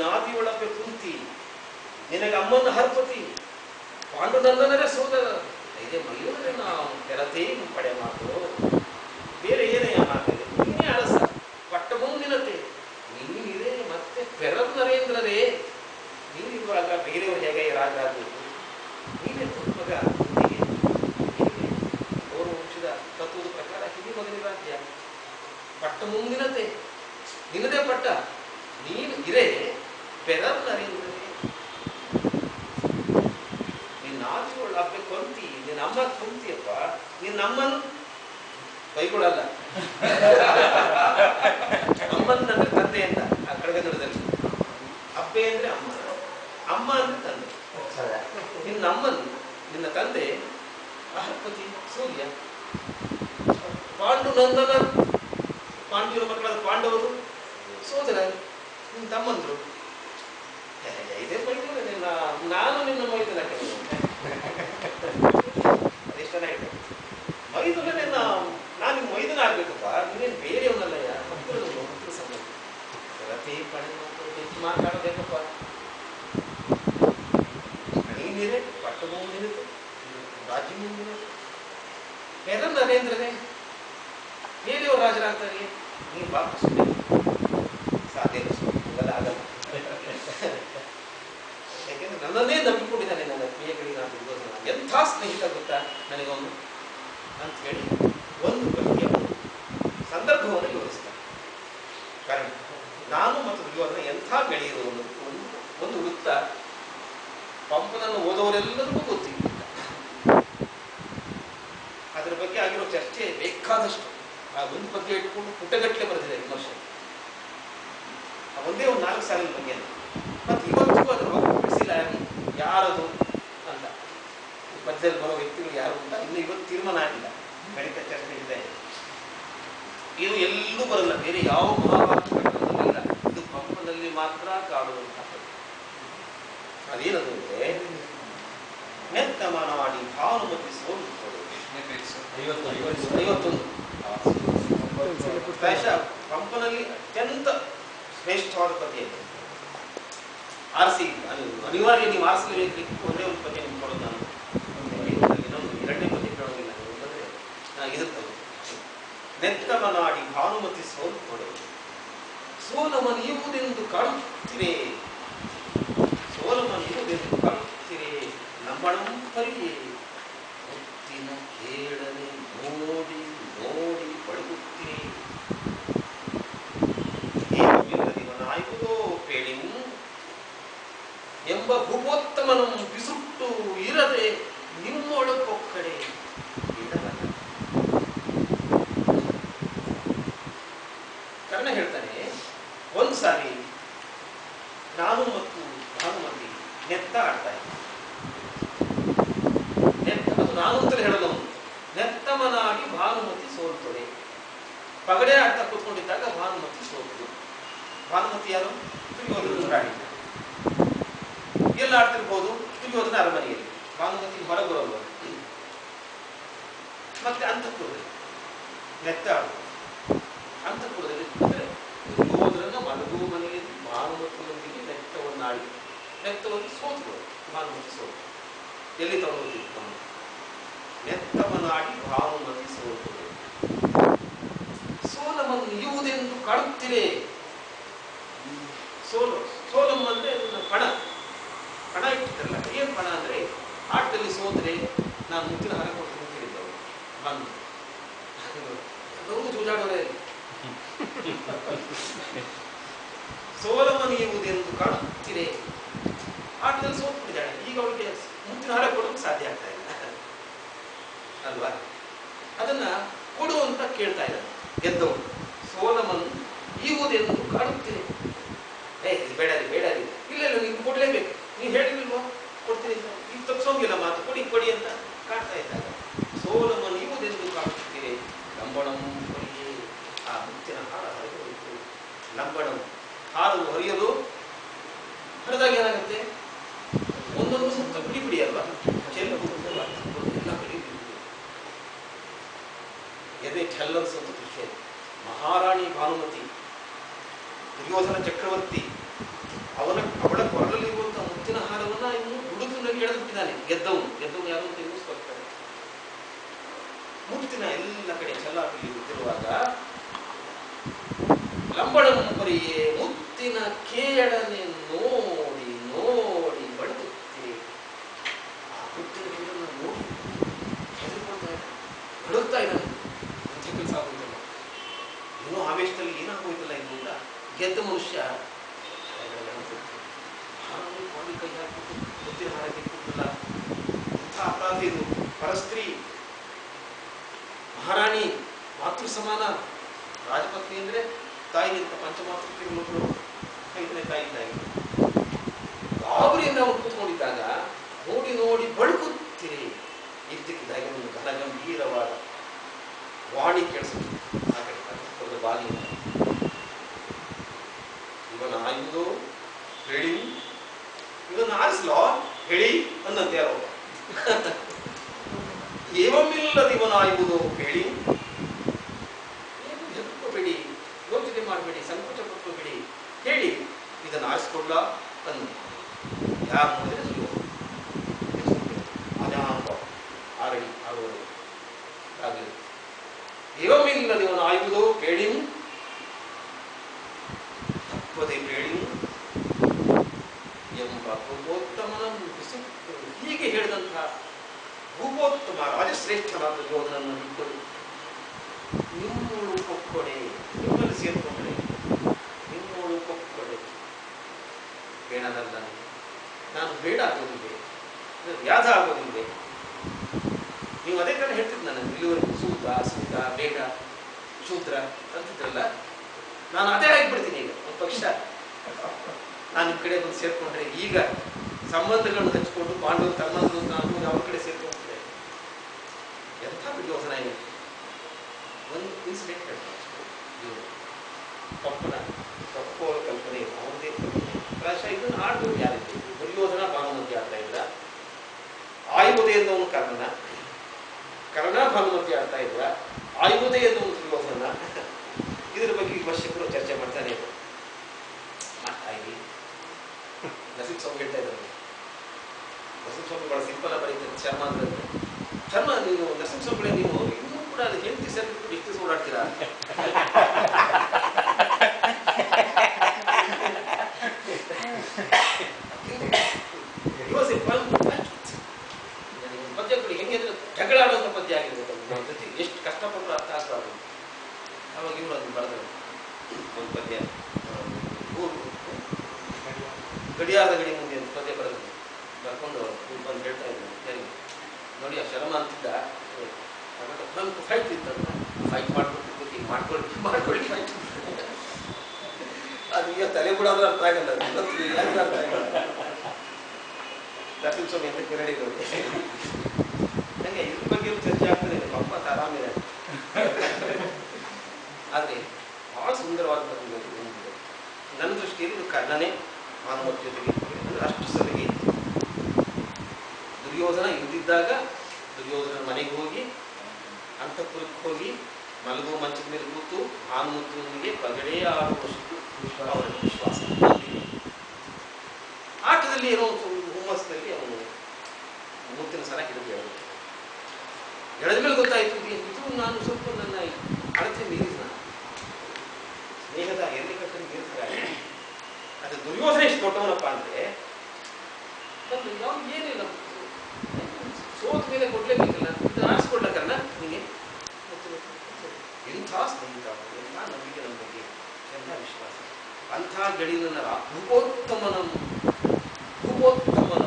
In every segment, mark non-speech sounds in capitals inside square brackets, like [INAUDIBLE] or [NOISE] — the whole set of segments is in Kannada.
ನಿನ್ನಾದಿಯೊಳಗೆ ಕುಂತಿ, ನಿನಗೆ ಅಮ್ಮನ ಹರ್ಪತಿ, ಪಾಂಡುನಂದನರೇ ಸೋದರ. ಇದೇ ಮಯೂರನೇ ನಾವು ಕೆರತೆ ಪಡೆ ಮಾತು. ಬೇರೆ ಏನೇ ಮಾತಿದೆ ನೀನೇ ಅರಸ. ಪಟ್ಟ ಮುಂದಿನತೆ. ನೀನಿದೆ ಮತ್ತೆ ಪೆರದ್ ನರೇಂದ್ರರೇ. ನೀನಿರುವಾಗ ಬೇರೆಯವರು ಹೇಗೆ ರಾಜರಾಗಬೇಕು ನೀನೇ ಮಗ ಹಿಂದಿಗೆ ವಂಶದ ತತ್ವದ ಪ್ರಕಾರ ಹಿರಿ ಮಗನಿ ರಾಜ್ಯ. ಪಟ್ಟ ಮುಂದಿನತೆ. ನಿನ್ನದೇ ಪಟ್ಟ. ನೀನು ಇರೇ. ಪೆರದ್ ನರೇಂದ್ರರೇ ನಿನ್ನ ಆದಿಗಳು ಅಪ್ಪ ಕೊಂತಿ ನೀನ್ ಅಮ್ಮ ಕುಂತಿಯಪ್ಪ ನಿನ್ನ ಅಮ್ಮನ ಕೈಗೊಳ್ಳಲ್ಲ ಅಮ್ಮನ್ ಅಂದ್ರೆ ತಂದೆ ಅಂತ ಆ ಕಡಗನ್ನಡದಲ್ಲಿ ಅಪ್ಪೆ ಅಂದ್ರೆ ಅಮ್ಮ. ಅಮ್ಮ ಅಂದ್ರೆ ತಂದೆ. ನಿನ್ನ ಅಮ್ಮನ್ ನಿನ್ನ ತಂದೆ ಅಹರ್ಪತಿ ಸೂರ್ಯ. ಪಾಂಡು ನಂದನ ಪಾಂಡುವಿನ ಮಕ್ಕಳಾದ ಪಾಂಡವರು ಸೋದರ ನಿನ್ನ ತಮ್ಮಂದ್ರು. ಇದೇ ಬೈದಿಲ್ಲ ನಿನ್ನ ನಾನು ನಿನ್ನ ಮೈದುನ ಕೆಲವು [LAUGHS] ಅದೆಷ್ಟು ಚೆನ್ನಾಗಿದೆ ಮೈದುನ ನಿನ್ನ ನಾನು ನಿಮ್ಮ ಮೈದುನ ಆಗ್ಬೇಕಪ್ಪ ನೀನೇನು ಬೇರೆಯವನಲ್ಲಯ್ಯ ಮಕ್ಕಳು ಮಕ್ಕಳು ಸಂಬಂಧ. ರತಿ ಪಣೆ ಹೆಚ್ಚು ಮಾತಾಡಬೇಕಪ್ಪ. ನೀನಿರೆ ಪಟ್ಟ ಮುಂದಿರುತ್ತೆ ರಾಜ್ಯ ಮುಂದಿರುತ್ತೆ ಎಲ್ಲ ನರೇಂದ್ರನೇ ಬೇರೆಯವರು ರಾಜರಾಗ್ತಾರೆ ನೀನು ವಾಪಸ್ ಸಾಧ್ಯ ಆಗಲ್ಲ. [LAUGHS] ನನ್ನನ್ನೇ ನಂಬಿಕೊಂಡಿದ್ದಾನೆ ನನ್ನ ಕ್ರಿಯೆಗಳಿಗೆ ನಾನು ಎಂಥ ಸ್ನೇಹಿತ ಗೊತ್ತಾ? ನನಗೊಂದು. ಅಂತ ಹೇಳಿ ಒಂದು ಬಗ್ಗೆ ಸಂದರ್ಭವನ್ನು ವಿವರಿಸ್ತಾನೆ ಕಾರಣ, ನಾನು ಮತ್ತು ದುರ್ಯೋಧನ ಎಂಥ ಗೆಳೆಯರು ಒಂದು ಒಂದು ವೃತ್ತ ಪಂಪನನ್ನು ಓದೋರೆಲ್ಲರಿಗೂ ಗೊತ್ತಿಲ್ಲ. ಅದರ ಬಗ್ಗೆ ಆಗಿರೋ ಚರ್ಚೆ ಬೇಕಾದಷ್ಟು. ಆ ಒಂದು ಬಗ್ಗೆ ಇಟ್ಕೊಂಡು ಪುಟ್ಟಗಟ್ಟಲೆ ಬರೆದಿದೆ ವಿಮರ್ಶೆ ಒಂದೇ ಒಂದು ನಾಲ್ಕು ಸಾಲಿನ ಬಗ್ಗೆ ಮತ್ತು ಇವತ್ತಿಗೂ ಅದರ ಯಾರದು ಅಂತ. ಮಧ್ಯದಲ್ಲಿ ಬರೋ ವ್ಯಕ್ತಿಗಳು ಯಾರು ಅಂತ ಇನ್ನು ಇವತ್ತು ತೀರ್ಮಾನ ಆಗಿಲ್ಲ. ಗಣಿತ ಚರ್ಚೆ ಇದೆ. ಇದು ಎಲ್ಲೂ ಬರಲ್ಲ. ಬೇರೆ ಯಾವ ಮಹಾಭಾರತ ಇಲ್ಲ. ಇದು ಪಂಪನಲ್ಲಿ ಮಾತ್ರ ಕಾಡುವಂತಹ ಅದೇನದು ಅಂದ್ರೆ ಮೆತ್ತ ಮನಾಡಿ ಭಾನುಮತಿ ಸೋಲು ಐವತ್ತೊಂದು. ಪಂಪನಲ್ಲಿ ಅತ್ಯಂತ ಶ್ರೇಷ್ಠವಾದ ಪದ್ಯ ಇದೆ. ಆರಿಸಿ, ಅದು ಅನಿವಾರ್ಯ ನೀವು ಆರಿಸಲೇಬೇಕು ಒಂದೇ ಒಂದು ಪದ್ಯ ನಿಮ್ಗೆ ಕೊಡೋದು ನಾನು ಎರಡನೇ ಪದ್ಯ ಕೇಳೋದಿಲ್ಲ ಅಂದರೆ ನಾನು ನೆತ್ತ ನೆತ್ತಮನಾಡಿ ಭಾನುಮತಿ ಸೋಲು ಕೊಡೆ ಸೋಲಮನಿಯುವುದೆಂದು ಕಾಣುತ್ತಿರೇ ಸೋಲಮನಿಯುವುದೆಂದು ಕಾಣುತ್ತಿರೇ ನಂಬಣಂ ಪರಿಯೇ ಮುತ್ತಿನ ಕೇಳನೆ ನೋಡಿ ನೋಡಿ ಬಳುಗುತ್ತಿರೇ ಏಕವಿಲ್ಲದಿವನಾಯುವುದೋ ಪೇಳಿಂ ಎಂಬ ಭೂಪೋತ್ತಮನು ಬಿಸುಟ್ಟು ಇರದೆ ನಿಮ್ಮೊಳಗೊಕ್ಕಡೆ ಇಡಬಲ್ಲ ಕರ್ಣ ಹೇಳ್ತಾನೆ ಒಂದು ಸಾರಿ ನಾನು ಮತ್ತು ಭಾನುಮತಿ ನೆತ್ತ ಆಡ್ತಾ ಇದ್ದೆ ನೆತ್ತ ಅದು ನಾನು ಅಂತಲೇ ಹೇಳೋದು ಅವನು ನೆತ್ತಮನಾಗಿ ಭಾನುಮತಿ ಸೋಲ್ತದೆ ಪಗಡೆ ಆಡ್ತಾ ಕೂತ್ಕೊಂಡಿದ್ದಾಗ ಭಾನುಮತಿ ಸೋತು ಭಾನುಮತಿ ಯಾರು? ದುರ್ಯೋಧನ ರಾಣಿ ಎಲ್ಲ ಆಡ್ತಿರ್ಬೋದು ದುರ್ಯೋಧನ ಅರಮನೆಯಲ್ಲಿ. ಭಾನುಮತಿ ಹೊರಗೆ ಬರೋದು ಮತ್ತೆ ಅಂತಃಪುರದಲ್ಲಿ ನೆತ್ತ ಆಡುದು ಅಂತಃಪುರದಲ್ಲಿ ಅಂದ್ರೆ ದುರ್ಯೋಧನ ಮಲಗುವ ಮನೆಯಲ್ಲಿ ಭಾನುಮತಿಯೊಂದಿಗೆ ನೆತ್ತವನ್ನು ಆಡಿ ನೆತ್ತವನ್ನು ಸೋತು ಭಾನುಮತಿ ಸೋತು ಎಲ್ಲಿ ತಗೊಂಡು ನೆತ್ತವನ್ನು ಆಡಿ ಸೋತು ಸೋಲಮನ್ನು ಇಯುವುದೆಂದು ಕಾಣುತ್ತಿರೇ ಸೋಲು ಸೋಲಮ್ಮ ಅಂದ್ರೆ ನನ್ನ ಪಣ. ಪಣ ಇಟ್ಟಿದ್ದಲ್ಲ, ಏನ್ ಪಣ ಅಂದ್ರೆ ಆಟದಲ್ಲಿ ಸೋದ್ರೆ ನಾನು ಮುತ್ತಿನ ಹಾರ ಕೊಡ್ತೀನಿ ಅಂತ ಹೇಳಿದ್ದವರು. ಬಂದು. ಅವರು ಜೂಜಾಡೋರೇ ಸೋಲಮನಿಯುವುದೆಂದು ಕಾಣುತ್ತಿರೇ ಆಟದಲ್ಲಿ ಸೋತ್ಬಿಟ್ಟಿದ್ದಾಳೆ. ಈಗ ಅವಳಿಗೆ ಮುಂಚಿನ ಹಾರ ಕೊಡೋಕೆ ಸಾಧ್ಯ ಆಗ್ತಾ ಇಲ್ಲ. ಅಲ್ವಾ? ಅದನ್ನ ಕೊಡು ಅಂತ ಕೇಳ್ತಾ ಇದ್ದಾನೆ. ಗೆದ್ದವನು. ಸೋಲಮನ್ ಈಗುವುದೆಂದು ಕಾಡುತ್ತೇನೆ ಏ, ಇದು ಬೇಡ ರೀ ಬೇಡ ರೀ ಇಲ್ಲ ಇಲ್ಲ, ನೀವು ಕೊಡಲೇಬೇಕು. ನೀವು ಹೇಳಿಲ್ವೋ? ಕೊಡ್ತೀನಿ. ಈಗ ತಪ್ಸೋಂಗಿಲ್ಲ ಮಾತು. ಕೊಡಿ ಕೊಡಿ ಅಂತ ಕಾಡ್ತಾ ಇದ್ದಾಗ ಸೋಲಮನ್ ಈಗುವುದೆಂದು ಕಾಣುತ್ತೀರಿ ಲಂಬಣಂ ಕೊಡಿಯೇ ಆ ಮುಂಚಿನ ಹಾರ ಹರಿದು ಲಂಬಣಂ ಹಾಲು ಹರಿಯಲು ಹರಿದಾಗ ಏನಾಗುತ್ತೆ ಒಂದೊಂದು ಸುತ್ತ ಬಿಡಿ ಬಿಡಿ ಅಲ್ವಾ ಚೆಲ್ಲು ಎಲ್ಲ ಬಿಡಿ ಬಿಡಿ ಎದೆ ಛಲ್ಲನ್ಸಂತ ದುರ್ಯೋಧನ ಚಕ್ರವರ್ತಿ, ಅವನ, ಅವಳ ಕೊರಳಲ್ಲಿರುವಂತ ಮುತ್ತಿನ ಹಾರವನ್ನ ಇನ್ನು ಹುಡುಗನಲ್ಲಿ ಎಳೆದು ಬಿಟ್ಟಿದ್ದಾನೆ ಗೆದ್ದವನು. ಗೆದ್ದವನು ಯಾರು ಅಂತ ಎನ್ನಿಸ್ಕೊಳ್ತಾರೆ ಮುತ್ತಿನ ಎಲ್ಲ ಕಡೆ ಚೆಲ್ಲಾಪಿಲ್ಲಿ ಬಿದ್ದಿರುವಾಗ ಲಂಬಡಂಬರಿಯೇ ಮುತ್ತಿನ ಕೇಳನೆ ನೋಡಿ ನೋಡಿ ಬಳುಕುತ್ತೀರಿ ಆ ಮುತ್ತಿನ ಕೇಳನ್ನು ನೋಡಿ ಹೆದರ್ಕೊಳ್ತಾ ಇದ್ದಾನೆ ಬಳುಕ್ತಾ ಇದ್ದಾನೆ ಎಂಥ ಕೆಲಸ ಆಗೋಯ್ತಲ್ಲ ಇನ್ನೂ ಆವೇಶದಲ್ಲಿ ಏನಾಗೋಯ್ತಲ್ಲ ಇನ್ನು ಅಂತ ಗೆದ್ದ ಮನುಷ್ಯ ಹಾರನ್ನು ಕೊಂಡು ಕೈ ಹಾಕಿಬಿಟ್ಟು ಮುತ್ತಿನ ಹಾರ ಕಿತ್ಬಿಟ್ಟಲ್ಲ ಇಂಥ ಅಪರಾಧ ಇದು ಪರಸ್ತ್ರೀ ಮಹಾರಾಣಿ ಮಾತೃ ಸಮಾನ ರಾಜಪತ್ನಿ ಅಂದ್ರೆ ತಾಯಿ ಅಂತ ಪಂಚಮಾತೃಗಳು ಐದನೇ ತಾಯಿ ತಾಯಿ. ಗಾಬರಿಯಿಂದ ಅವನು ಕೂತ್ಕೊಂಡಿದ್ದಾಗ ನೋಡಿ ನೋಡಿ ಬಳುಕುತ್ತೀರಿ ಇದ್ದಕ್ಕಿದ್ದಾಗ ಒಂದು ಘನ ಗಂಭೀರವಾದ ವಾಣಿ ಕೇಳಿಸುತ್ತೆ ಆ ಕಡೆ ಒಂದು ಬಾಗಿಲಿಂದ ಇವನ ಆಯುವುದು ಹೇಳಿ ಇವನ್ನ ಆರಿಸ್ಲೋ ಹೇಳಿ ಅನ್ನಂತೆ ಯಾರೋ ಏವಮಿಲ್ಲದ ಇವನ ಆಯುವುದು ಹೇಳಿ ಏನು ಹೆದರ್ಕೋಬೇಡಿ ಯೋಚನೆ ಮಾಡಬೇಡಿ ಸಂಕೋಚ ಪಟ್ಕೋಬೇಡಿ ಹೇಳಿ ಇದನ್ನು ಆರಿಸ್ಕೊಡ್ಲ ಅನ್ನು ಯಾರು ನೋಡಿದರೆ ಸುಳ್ಳು ಆರಡಿ ಆಗಲಿ ಕೇಳಿ ತಪ್ಪದೆ ಕೇಳಿಂ ಎಂಬ ಭೂಪೋತ್ತಮನ ಬಿಸುಕು ಹೀಗೆ ಹೇಳಿದಂತಹ ಭೂಪೋತ್ತಮ ರಾಜಶ್ರೇಷ್ಠರಾದ ಯೋಧನನ್ನು ಹಿಡ್ಕೊಂಡು ನಿಮ್ಮೋಳು ಕೊಕ್ಕೊಡೆ ನಿಮ್ಮಲ್ಲಿ ಸೇರ್ಕೊಂಡ್ರೆ ನಿಮ್ಮೋಳು ಕೊಕ್ಕೊಡೆ ಬೇಡದಲ್ಲ ನಾನು ಬೇಡ ಆಗೋದಿದೆ ಇದು ಆಗೋದು ಇದೆ ನೀವು ಅದೇ ಕಡೆ ಹೇಳ್ತಿದ್ದು ನಾನು, ಇಲ್ಲಿವರೆಗೂ ಸೂತ ಸೂತ ಬೇಡ ಸೂತ್ರ ಅಂತಿದ್ರಲ್ಲ? ನಾನು ಅದೇ ಆಗಿಬಿಡ್ತೀನಿ ಈಗ, ಒಂದು ಪಕ್ಷ. ನಾನು ಕಡೆ ಬಂದು ಸೇರ್ಕೊಂಡ್ರೆ ಈಗ ಸಂಬಂಧಗಳನ್ನು ಹಂಚಿಕೊಂಡು ಪಾಂಡವರು ತಮ್ಮಂದ್ರು ನಾನು ಅವ್ರ ಕಡೆ ಸೇರ್ಕೊಂಡ್ರೆ ಎಂಥ ಯೋಜನೆ ಇದೆ ಒಂದು ಇನ್ಸಿಡೆಂಟ್ ಹೇಳ್ತಾರೆ. ಪಪ್ಪನ, ಪಪ್ಪವರ ಕಲ್ಪನೆ ಇಲ್ಲ ಅವನದೇ ಕಲ್ಪನೆ. ಪ್ರಾಶ ಇದನ್ನು ಆಡ್ಬೋದು ಯಾರಿದೆ ದುರ್ಯೋಧನ ಭಾನುಮತಿ ಯಾತ್ರ ಇದ್ರ ಆಯುಧೆ ಎನ್ನುವನು ಕರ್ಣ ಕರ್ಣ. ಭಾನುಮತಿ ಅಂತ ಇದ್ರ ಆಯುಧೆ ಎನ್ನುವನು ದುರ್ಯೋಧನ ಇದರ ಬಗ್ಗೆ ವಿಮರ್ಶಕರು ಚರ್ಚೆ ಮಾಡ್ತಾನೆ ಇದ್ರು. ಮಾಡ್ತಾ ಇರಿ ನರಸಿಂಹಸ್ವಾಮಿ ಹೇಳ್ತಾ ಇದ್ದಾರೆ. ನರಸಿಂಹಸ್ವಾಮಿ ಬಹಳ ಸಿಂಪಲ್ ಆಗಿ ಬರೀತಾರೆ. ಚರ್ಮ ಅಂದ್ರೆ ಚರ್ಮ ನೀವು ನರಸಿಂಹಸ್ವಾಮಿ ನೀವು, ಇನ್ನೂ ಕೂಡ ಅದು ಹೆಂಡತಿ ಸರ್, ಎಷ್ಟು ಓಡಾಡ್ತೀರಾ It was a fun fact. ನನಗೆ ಒಂದು ಪದ್ಯ ಕೊಡಿ ಹೆಂಗೆ ಅಂದ್ರೆ ಜಗಳ ಆಡುವಂಥ ಪದ್ಯ ಆಗಿರ್ಬೇಕು ಅದು ನಮ್ಮ ಜೊತೆ ಎಷ್ಟು ಕಷ್ಟಪಟ್ಟರು ಅರ್ಥ ಆಗ್ಬಾರ್ದು ಅವಾಗ ಇವರು ಅದನ್ನು ಬರೆದರು ಒಂದು ಪದ್ಯ ಆ, ಊರು ಗಡಿಯಾರದ ಗಡಿ ಮುಂದೆ ಅಂತ ಪದ್ಯ ಬರೆದ್ರು ಬರ್ಕೊಂಡು ಇವ್ರು ಬಂದು ಹೇಳ್ತಾ ಇದ್ರು ಸರಿ ನೋಡಿ ಆ ಶರಮ ಅಂತಿದ್ದ ನಮ್ಗೆ ಫೈಟ್ ಇತ್ತಂತ ಫೈಟ್ ಮಾಡ್ಕೊಟ್ಟು ಈಗ ಮಾಡ್ಕೊಳ್ಳಿ ಮಾಡ್ಕೊಳ್ಳಿ ಫೈಟ್ ಅದು ಈಗ ತಲೆ ಕೂಡ ಅಂದ್ರೆ ಅರ್ಥ ಆಗಲ್ಲ ಇವತ್ತು ಅರ್ಥ ಆಗಲ್ಲ. ನರಸಿಂಹಸ್ವಾಮಿ ಅಂತ ಕಿರಣಿ ನನಗೆ ಇದ್ರ ಬಗ್ಗೆ ಚರ್ಚೆ ಆಗ್ತದೆ. ಪಾಪ ಆರಾಮಿದೆ ಆದರೆ ಬಹಳ ಸುಂದರವಾದ ನನ್ನ ದೃಷ್ಟಿಯಲ್ಲಿ ಇದು ಕರ್ಣನೇ ಮಾನವ ಜೊತೆಗೆ ಅಂದ್ರೆ ಅಷ್ಟು ಸಲಹೆ ಇತ್ತು ದುರ್ಯೋಧನ ಇದ್ದಿದ್ದಾಗ ದುರ್ಯೋಧನ ಮನೆಗೆ ಹೋಗಿ ಅಂತಃಪುರಕ್ಕೆ ಹೋಗಿ ಮಲಗುವ ಮಂಚದ ಮೇಲೆ ಕೂತು ಭಾನುಮತಿಯೊಂದಿಗೆ ಪಗಡೆ ಆಡುವಷ್ಟು ಅವರ ವಿಶ್ವಾಸ ಆಟದಲ್ಲಿ ಒಂದು ಹುಮ್ಮಸ್ನಲ್ಲಿ ಅವನು ಮುತ್ತಿನ ಸರ ಹಿಡಿದು ಎಳೆದ ಎಳೆದ ಮೇಲೆ ಗೊತ್ತಾಯಿತು, ಇದು ನಾನು ಸ್ವಲ್ಪ ನನ್ನ ಅಳತೆ ಮೀರಿದ ಸ್ನೇಹದ ಎಲ್ಲಿಕಟ್ಟನ್ನು ಮೀರಿದ್ರೆ ಅದು ದುರ್ಯೋಧನ ಎಷ್ಟು ಕೊಟ್ಟವನಪ್ಪ ಅಂದ್ರೆ ನಾವು ಏನಿಲ್ಲ ಸೋತ ಮೇಲೆ ಕೊಡ್ಲೇಬೇಕಲ್ಲ. ನಿಮಗೆ ಎಂಥ ಸ್ನೇಹಿತ ಎಂಥ ನಂಬಿಕೆ ಬಗ್ಗೆ ಎಂಥ ವಿಶ್ವಾಸ ಅಂಥ ಗಡಿನ ಭೂಪೋತ್ತಮನ ಭೂಪೋತ್ತಮನ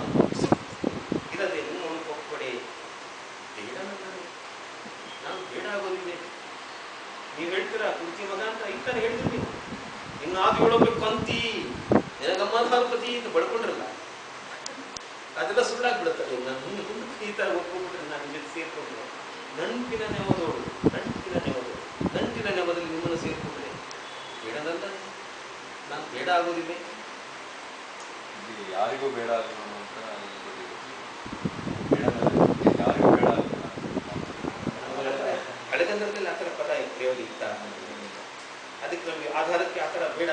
ಇರದೆ ನಿಮ್ಮನ್ನು ಕೊಕ್ಕಡೆ ಬೇಡ ನಾನು ಬೇಡ ಆಗೋದಿದೆ ನೀವು ಹೇಳ್ತೀರಾ ಕುಂತಿ ಮಗ ಅಂತ ಇತ್ತಾನೆ ಹೇಳಿದ್ರು ನೀವು ಇನ್ನಾದ್ರೂ ಹೇಳೋಬೇಕು ಕಂತಿ ನಿನಗಮ್ಮ ಧಾರಪತಿ ಅಂತ ಬಡ್ಕೊಂಡ್ರಲ್ಲ ಅದೆಲ್ಲ ಸುಳ್ಳಾಗ್ಬಿಡುತ್ತೆ ನಾನು ಈ ಥರ ಒಪ್ಕೊಂಡ್ಬಿಟ್ರೆ ನಾನು ಜೊತೆ ಸೇರ್ಕೊಂಡ್ರೆ ನಂಟಿನ ನೆವದೋಡು ನಂಟಿನ ನೆವದೋಡು ನಂಟಿನ ನೆವದಲ್ಲಿ ನಿಮ್ಮನ್ನು ಸೇರಿಕೊಂಡ್ರೆ ಬೇಡದಲ್ಲ ನಾನು ಬೇಡ ಆಗೋದಿಲ್ಲ ಯಾರಿಗೂ ಬೇಡ ಅನ್ನೋನು ಅಂತ ಬೇಡ ಯಾರಿಗೂ ಬೇಡ ಆ ಥರ ಪದ ಪ್ರಯೋಗ ಇತ್ತ ಅದಕ್ಕೆ ನಮಗೆ ಆಧಾರಕ್ಕೆ ಆ ಥರ ಬೇಡ.